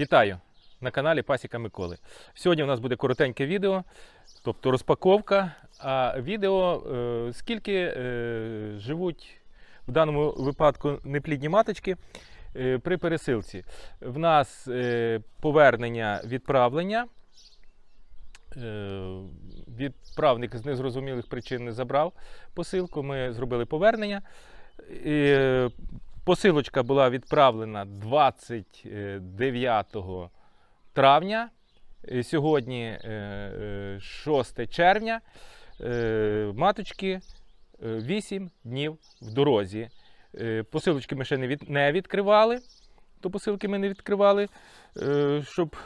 Вітаю на каналі Пасіка Миколи. Сьогодні у нас буде коротеньке відео, тобто розпаковка. А відео е, скільки е, живуть в даному випадку неплідні маточки е, при пересилці. В нас повернення відправлення. Відправник з незрозумілих причин не забрав посилку. Ми зробили повернення. Посилочка була відправлена 29 травня. Е, Сьогодні е, е, 6 червня. Е, Маточки 8 днів в дорозі. Е, Посилочки ми ще не від- не відкривали. То посилки ми не відкривали, е, щоб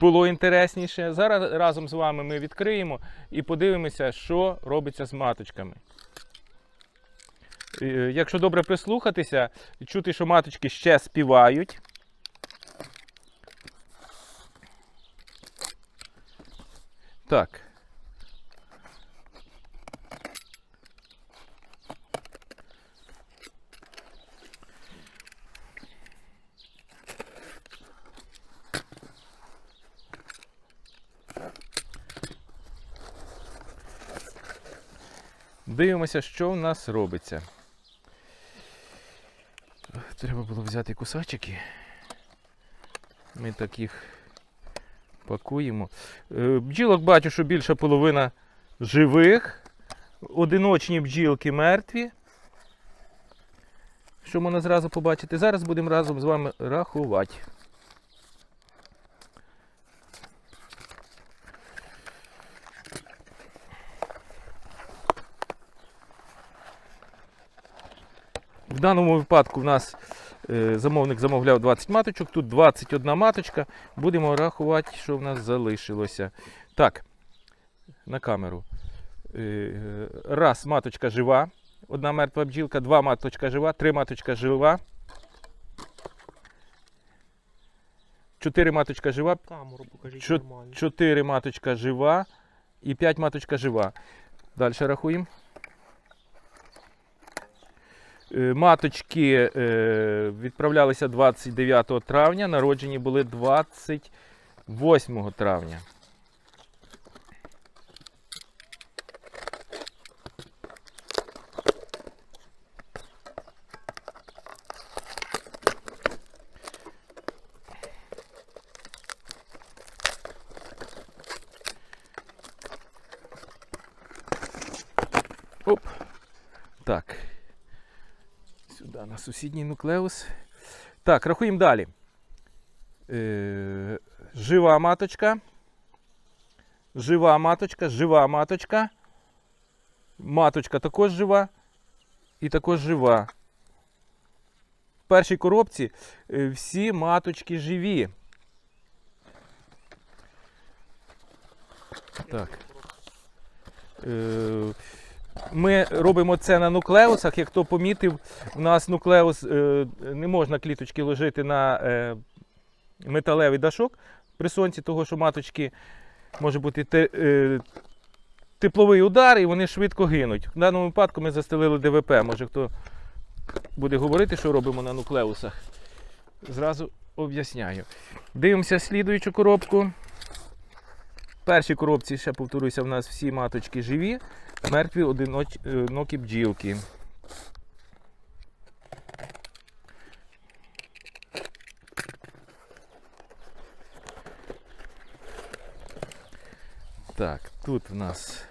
було інтересніше. Зараз разом з вами ми відкриємо і подивимося, що робиться з маточками. Е, Якщо добре прислухатися, чути, що маточки ще співають. Так. Дивимося, що в нас робиться. Треба було взяти кусачики. Ми так їх пакуємо. Е, Бджілок бачу, що більша половина живих. Одиночні бджілки мертві. Що можна зразу побачити? Зараз будемо разом з вами рахувати. В даному випадку в нас е, замовник замовляв 20 маточок, тут 21 маточка. Будемо рахувати, що в нас залишилося. Так, на камеру. Е, Раз маточка жива, одна мертва бджілка, два маточка жива, три маточка жива. Чотири маточка жива, Камеру покажіть нормально. 4 маточка жива і 5 маточка жива. Далі рахуємо. Е, Маточки е, відправлялися 29 травня, народжені були 28 травня. Так. Сюди на сусідній нуклеус. Так, рахуємо далі. Е, жива маточка. Жива маточка, жива маточка. Маточка також жива. І також жива. В першій коробці е, всі маточки живі. Так. Е, ми робимо це на нуклеусах. Як хто помітив, у нас нуклеус е, не можна кліточки ложити на е, металевий дашок при сонці, того що маточки може бути е, тепловий удар і вони швидко гинуть. В даному випадку ми застелили ДВП. Може хто буде говорити, що робимо на нуклеусах. Зразу об'ясняю. Дивимося слідуючу коробку. В першій коробці, ще повторюся, в нас всі маточки живі, мертві одинокі бджілки. Так, тут в нас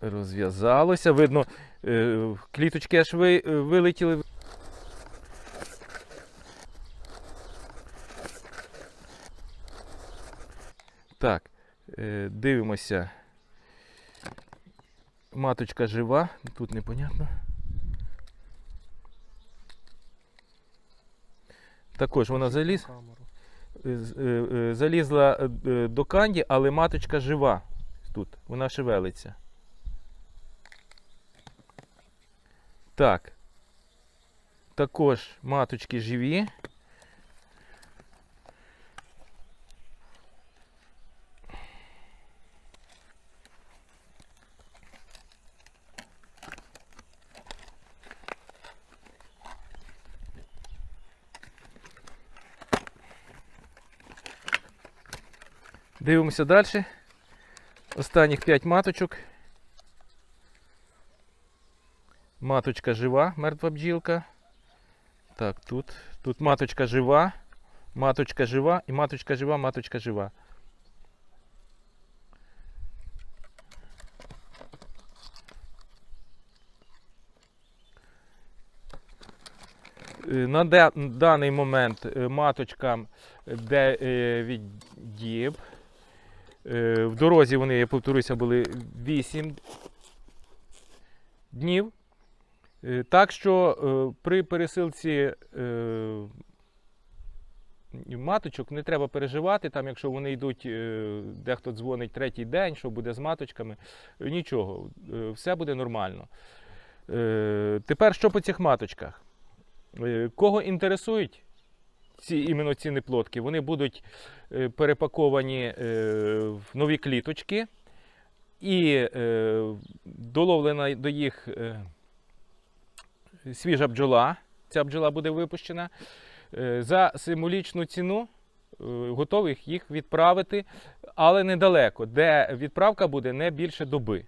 розв'язалося. Видно, е, кліточки аж е, вилетіли. Так, е, дивимося. Маточка жива, тут непонятно. Також вона заліз, е, е, е, залізла до канді, але маточка жива тут. Вона шевелиться. Так. Також маточки живі. Дивимося далі. Останніх 5 маточок. Маточка жива, мертва бджілка. Так, тут. Тут маточка жива, маточка жива і маточка жива, маточка жива. Е, На даний момент е, маточкам 9 діб. Е, В дорозі вони, я повторюся, були 8 днів. Е, Так що е, при пересилці маточок не треба переживати, там, якщо вони йдуть, дехто дзвонить третій день, що буде з маточками, нічого, все буде нормально. Тепер що по цих маточках? Кого інтересують ці іменно ці неплодки, вони будуть е, перепаковані е, в нові кліточки і е, доловлена до їх свіжа бджола. Ця бджола буде випущена. За символічну ціну готових їх відправити, але недалеко, де відправка буде не більше доби.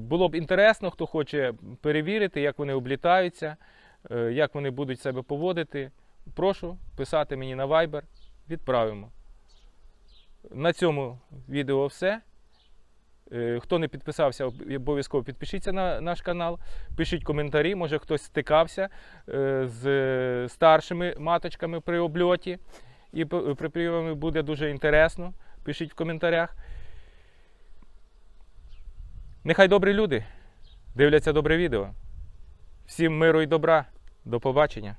Було б інтересно, хто хоче перевірити, як вони облітаються, як вони будуть себе поводити. Прошу писати мені на Viber, відправимо. На цьому відео все. Е, Хто не підписався, обов'язково підпишіться на наш канал, пишіть коментарі, може хтось стикався е, з старшими маточками при обльоті. І при прийомі буде дуже інтересно. Пишіть в коментарях. Нехай добрі люди дивляться добре відео. Всім миру і добра. До побачення.